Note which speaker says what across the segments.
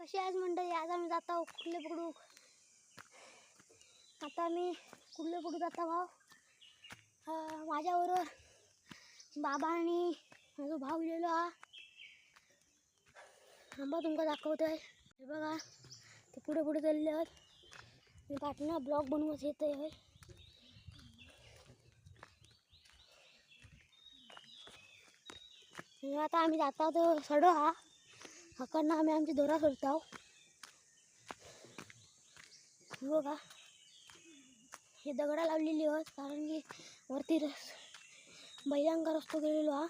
Speaker 1: कशी आज मंडळी? आज आम्ही जात आहोत कुर्ले पकडू आता आम्ही कुर्ले पकडू जात आहोत माझ्याबरोबर बाबा आणि माझा भाऊ गेलेलो हा. आंबा तुमका दाखवतोय. हे बघा ते पुढे पुढे चालले आहेत. मी पाठीना ब्लॉग बनवत येत. आहे आता आम्ही जात आहोत सडो हा. हाकडनं आम्ही आमची दोरा सोडतो. हो हे बघा हे दगडा लावलेली आहेत कारण की वरती रस बैलांका रस्तो गेलेलो हा.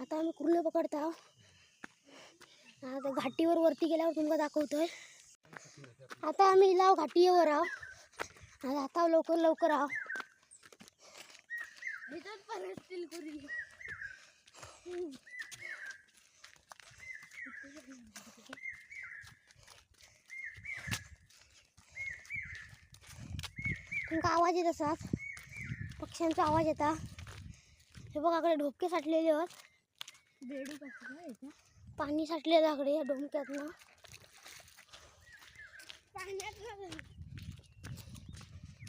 Speaker 1: आता आम्ही कुर्ले पकडतो आता घाटीवर वरती गेल्यावर तुमका दाखवतोय. आता आम्ही लाव घाटीवर आहो. आता आता लवकर लवकर आहो. तुमका आवाज येत असाच पक्ष्यांचा आवाज येता. हे बघा अकडे ढोपके साठलेले आहेत. पाणी साठलेलं आकडे या डोमक्यातनं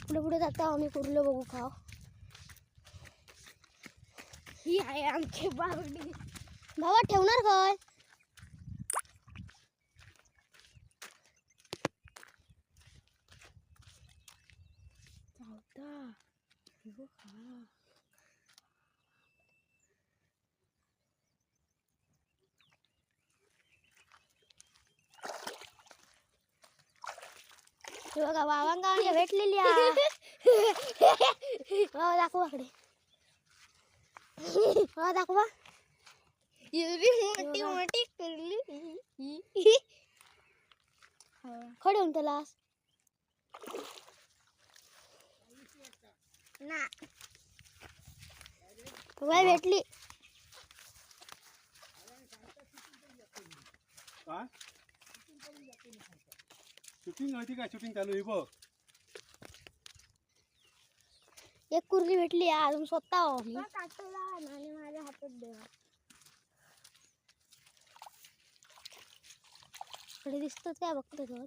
Speaker 1: पुढे पुढे जाता आम्ही कुर्लं बघू खाव
Speaker 2: ही आहे आमची बावडी
Speaker 1: भावा ठेवणार काय
Speaker 2: चावता हे बघ हा
Speaker 1: हे बघा बाबांका आम्ही भेटलेली आहे बाबा दाखवा आकडे बाबा दाखवा
Speaker 2: एवढी मोठी मोठी करली
Speaker 1: खडे होऊन त्याला
Speaker 2: ना
Speaker 1: बाई भेटली
Speaker 3: काय शूटिंग होती काय शूटिंग चालू आहे बघ
Speaker 1: एक कुर्ली भेटली अजून स्वतः
Speaker 2: काटला आणि माझ्या हातात देवा
Speaker 1: कडे दिसतात काय बघतो तो.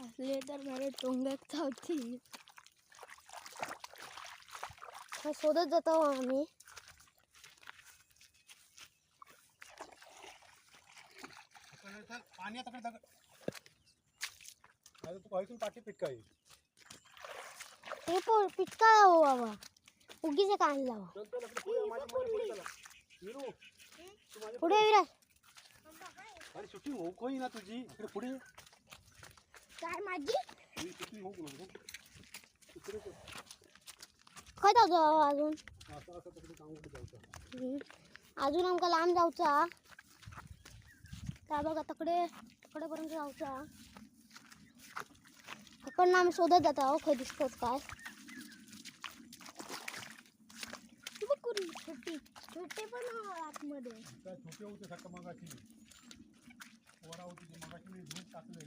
Speaker 2: असले तर माझ्या टोंगात चावती
Speaker 1: हा शोधत जातो आम्ही.
Speaker 3: पाणी आता तू पाठी पिटका येईल
Speaker 1: पिटका हो बाबा. उगीच
Speaker 3: चल इकडे पुढे
Speaker 1: विराज.
Speaker 3: अरे शूटिंग होऊ काही ना तुझी? इकडे पुढे.
Speaker 2: काय माझी?
Speaker 3: होऊ इकडे
Speaker 1: जाऊ बाबा अजून.
Speaker 3: असं असं तिकडे काम कुठे जायचं?
Speaker 1: हम्म. अजून आमका लांब जाऊचा. त्या बघा तकडे तकडेपर्यंत जाऊचा. तकडनं आम्ही शोधत जातो अहो खय दिसतोच काय.
Speaker 2: छोटी. छोटे पण आतमध्ये.
Speaker 3: काय छोटे होते सकाळ मगाशी? पोरा होती ते मगाशी मी धूप टाकलं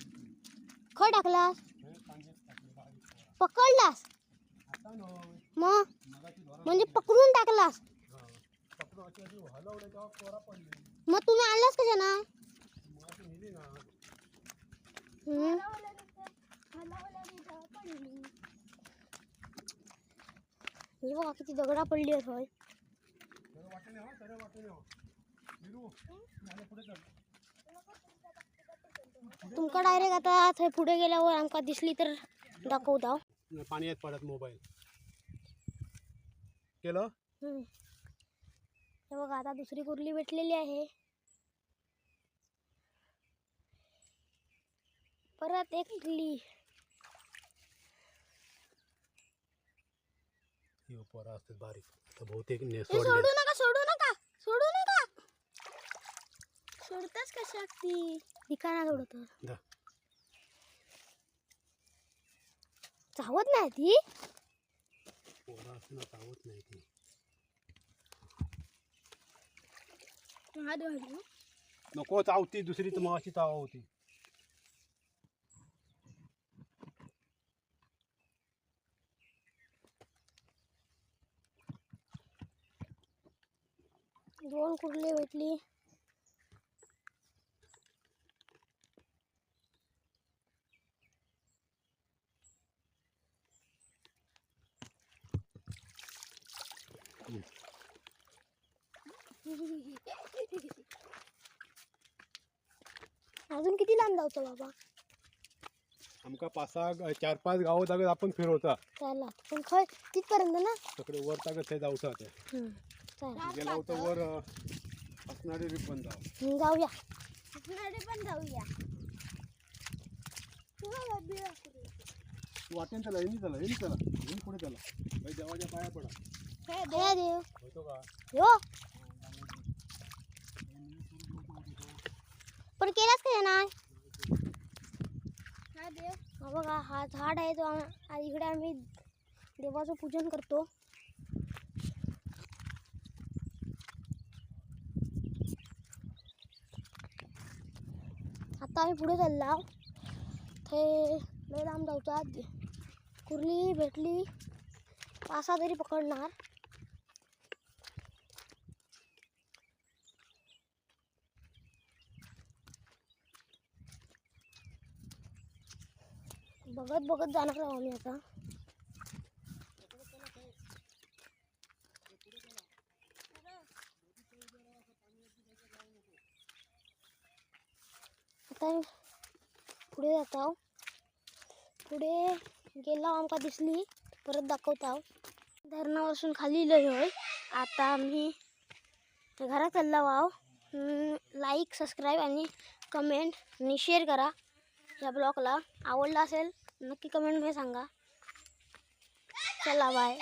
Speaker 1: खय टाकलास?
Speaker 3: हे टाकले बारीक.
Speaker 1: पकडलास?
Speaker 3: आता
Speaker 1: मग?
Speaker 3: मगाशी
Speaker 1: म्हणजे पकडून टाकलास?
Speaker 3: हा. पकडून अशी अशी हलवलं तेव्हा पोरा पडली.
Speaker 1: मग तुम्ही आणलास कशा ना
Speaker 3: मगाशी नेली ना.
Speaker 1: हम्म. हे बघा किती दगडा पडली आहेत होय. तुमका डायरेक्ट आता थंय पुढे गेल्यावर आमका दिसली तर दाखवता
Speaker 3: पाणी येत पडत मोबाईल. केलं.
Speaker 1: हे बघा आता दुसरी कुर्ली भेटलेली आहे. परत एक कुर्ली.
Speaker 3: हे पोरा असतात बारीक तर बहुतेक ने
Speaker 1: ए,
Speaker 3: सोडले.
Speaker 1: सोडू नका सोडू नका सोडू नका. सोडताच कशा ती? ठिकाणा सोडत
Speaker 3: दा.
Speaker 1: चावत नाही ती?
Speaker 3: पोरा असताना चावत नाही ती. नको चावती दुसरी तर मग अशी चावा होती
Speaker 1: दोन कुर्ले भेटली? अजून किती लांब जायचं बाबा?
Speaker 3: आमका पाच सहा चार पाच गावं जागत आपण फिरवता
Speaker 1: चला पण खय तिथपर्यंत ना?
Speaker 3: सगळे वर तागत ते जाऊचा ते. गेला होता वर असणारे
Speaker 1: जाऊया.
Speaker 2: असणारे पण जाऊया. तुला बाबी असू
Speaker 3: वाटेन त्याला येणी त्याला येणी त्याला. येणी पुढे त्याला. बाई देवाच्या पाया पडा.
Speaker 2: हे
Speaker 1: दया देव.
Speaker 3: होतो का?
Speaker 1: हो पण केलाच
Speaker 2: हा देव.
Speaker 1: हा बघा हा झाड आहे तो आम- आ- इकडे आम्ही देवाचं पूजन करतो. आता आम्ही पुढे चालला. ते लय लांब जाऊचा कुर्ली भेटली. पासा तरी पकडणार. बघत बघत जाणार आम्ही आता. आता पुढे जात आहो पुढे गेला आमका दिसली परत दाखवत आहो धरणापासून खाली लय होय. आता आम्ही घरात चाललो आहो लाईक सबस्क्राईब आणि कमेंट आणि शेअर करा. या ब्लॉगला आवडला असेल नक्की कमेंटमध्ये सांगा. चला बाय